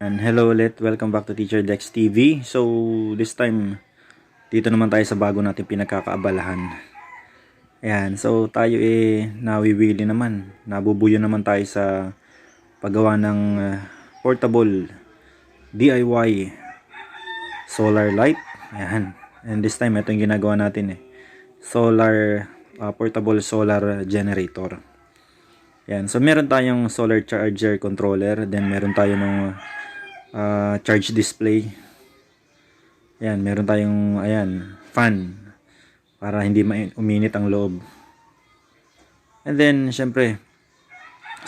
And hello ulit, welcome back to Teacher Dex TV. So, this time, dito naman tayo sa bago natin pinagkakaabalahan. Ayan, so tayo eh, nawiwili naman. Nabubuyo naman tayo sa paggawa ng uh, portable DIY solar light. Ayan, and this time, ito yung ginagawa natin eh. Solar, uh, portable solar generator. Yan. So, meron tayong solar charger controller. Then, meron tayo ng uh, charge display. Yan. Meron tayong, ayan, fan. Para hindi uminit ang loob. And then, syempre,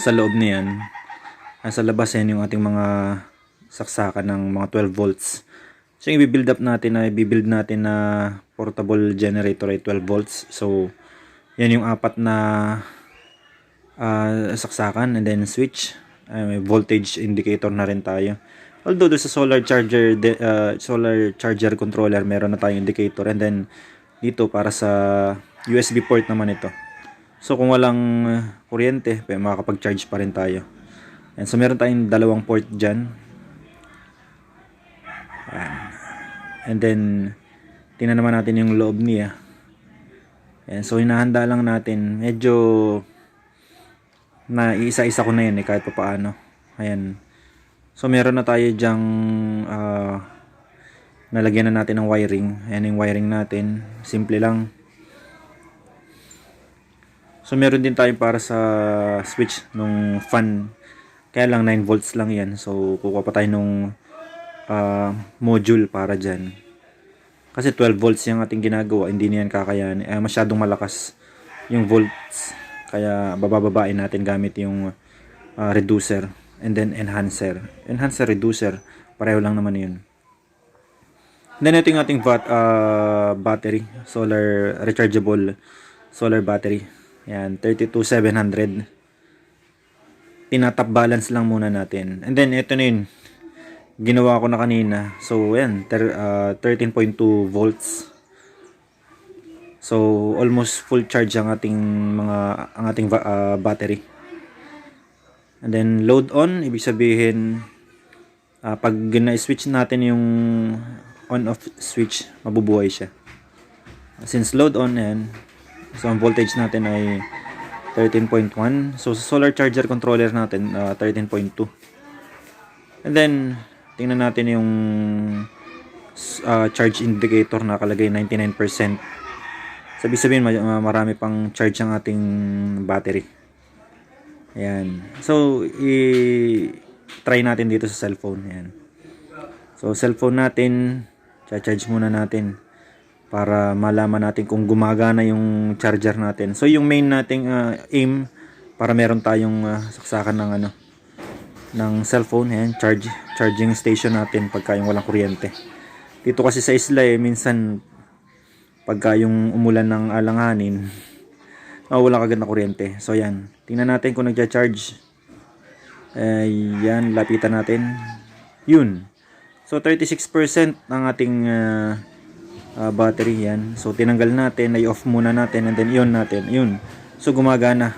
sa loob niyan, nasa labas yan yung ating mga saksakan ng mga 12 volts. So, yung i-build up natin na i-build natin na portable generator ay 12 volts. So, yan yung apat na uh, saksakan and then switch uh, may voltage indicator na rin tayo although doon sa solar charger uh, solar charger controller meron na tayong indicator and then dito para sa USB port naman ito so kung walang uh, kuryente makakapag-charge pa rin tayo and so meron tayong dalawang port dyan Ayan. and then tingnan naman natin yung loob niya Ayan, so hinahanda lang natin medyo na isa-isa ko na yan eh kahit pa paano. Ayan. So meron na tayo dyang uh, nalagyan na natin ng wiring. Ayan yung wiring natin. Simple lang. So meron din tayo para sa switch nung fan. Kaya lang 9 volts lang yan. So kukuha pa tayo nung uh, module para dyan. Kasi 12 volts yung ating ginagawa. Hindi niyan kakayanin. Eh, masyadong malakas yung volts kaya babababain natin gamit yung uh, reducer and then enhancer. Enhancer, reducer, pareho lang naman yun. Then ito yung ating bat, uh, battery, solar rechargeable solar battery. Yan, 32700. Tinatap balance lang muna natin. And then ito na yun. Ginawa ko na kanina. So, yan, uh, 13.2 volts. So almost full charge ang ating mga ang ating uh, battery. And then load on ibig sabihin uh, pag na-switch natin yung on off switch mabubuhay siya. Since load on yan, so ang voltage natin ay 13.1. So sa solar charger controller natin uh, 13.2. And then tingnan natin yung uh, charge indicator nakalagay 99%. Sabi sabihin marami pang charge ang ating battery. Ayan. So, i-try natin dito sa cellphone. Ayan. So, cellphone natin, charge muna natin para malaman natin kung gumagana yung charger natin. So, yung main nating uh, aim para meron tayong uh, saksakan ng ano ng cellphone, ayan, charge charging station natin pagka yung walang kuryente. Dito kasi sa isla eh, minsan pagka yung umulan ng alanganin mawala kagad na kuryente. So yan. Tingnan natin kung nagja-charge ayan lapitan natin. Yun. So 36% ng ating uh, uh, battery. Yan. So tinanggal natin ay off muna natin and then yun natin. Yun. So gumagana.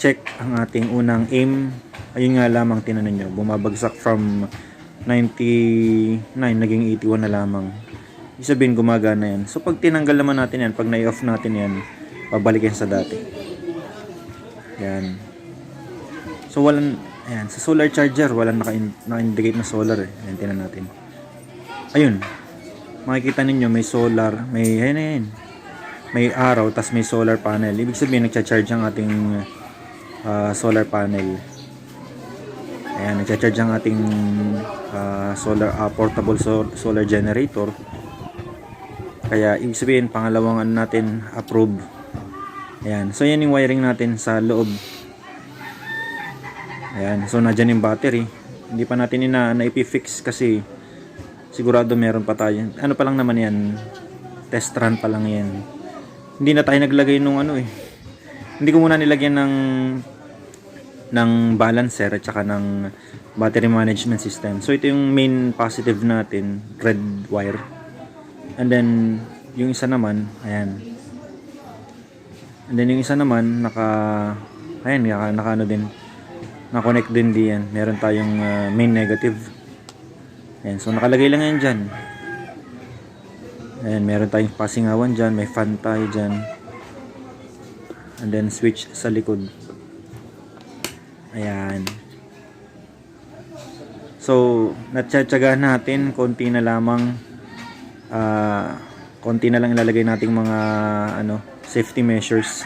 Check ang ating unang aim. Ayun nga lamang tinanan nyo. Bumabagsak from 99 naging 81 na lamang. Ibig sabihin gumagana yan. So pag tinanggal naman natin yan, pag na-off natin yan, pabalik yan sa dati. Yan. So walang, ayan, sa solar charger, walang naka-indicate na solar eh. Ayan, tinan natin. Ayun. Makikita ninyo, may solar, may, ayan, ayan. May araw, tas may solar panel. Ibig sabihin, nagcha-charge ang ating uh, solar panel. Ayan, nagcha-charge ang ating uh, solar, uh, portable so, solar generator kaya ibig sabihin pangalawang ano natin approve. Ayan. So yan yung wiring natin sa loob. Ayan. So nandiyan yung battery. Hindi pa natin na ipifix kasi sigurado meron pa tayo. Ano pa lang naman yan. Test run pa lang yan. Hindi na tayo naglagay nung ano eh. Hindi ko muna nilagyan ng ng balancer at saka ng battery management system. So ito yung main positive natin, red wire. And then, yung isa naman, ayan. And then, yung isa naman, naka, ayan, naka, naka ano din, Na-connect din diyan. Meron tayong ah, main negative. Ayan, so nakalagay lang yan dyan. Ayan, meron tayong pasingawan dyan. May fan tayo dyan. And then switch sa likod. Ayan. So, natsyatsaga natin. Konti na lamang. ah konti na lang ilalagay nating mga ano, safety measures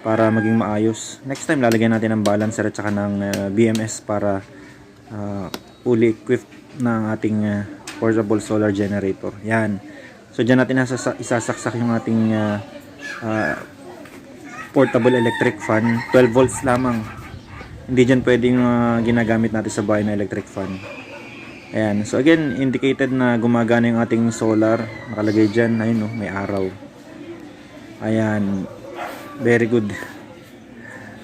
para maging maayos. Next time, lalagyan natin ng balancer at saka ng ah, BMS para ah, fully equipped ng ating ah, portable solar generator. Yan. So, dyan natin isasaksak yung ating ah, ah, portable electric fan. 12 volts lamang. Hindi dyan pwedeng ah, ginagamit natin sa bahay na electric fan. Ayan. So again, indicated na gumagana yung ating solar. Nakalagay dyan. Ayun no, may araw. Ayan. Very good.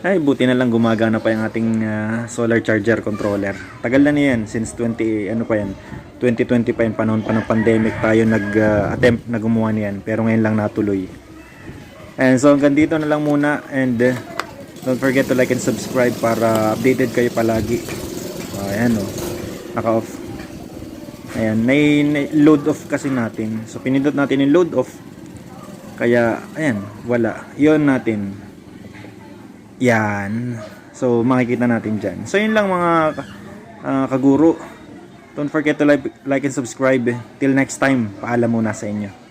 Ay, buti na lang gumagana pa yung ating ah, solar charger controller. Tagal na niyan. Since 20, ano pa yan? 2020 pa yan. Panahon pa ng pandemic tayo nag-attempt na gumawa niyan. Pero ngayon lang natuloy. And so hanggang dito na lang muna. And uh, don't forget to like and subscribe para updated kayo palagi. Ayan o. Naka-off. Ayan, may load off kasi natin. So pinindot natin yung load off. Kaya ayan, wala. 'Yon natin. Yan. So makikita natin diyan. So yun lang mga ah, kaguro. Don't forget to like, like and subscribe. Till next time, paalam muna sa inyo.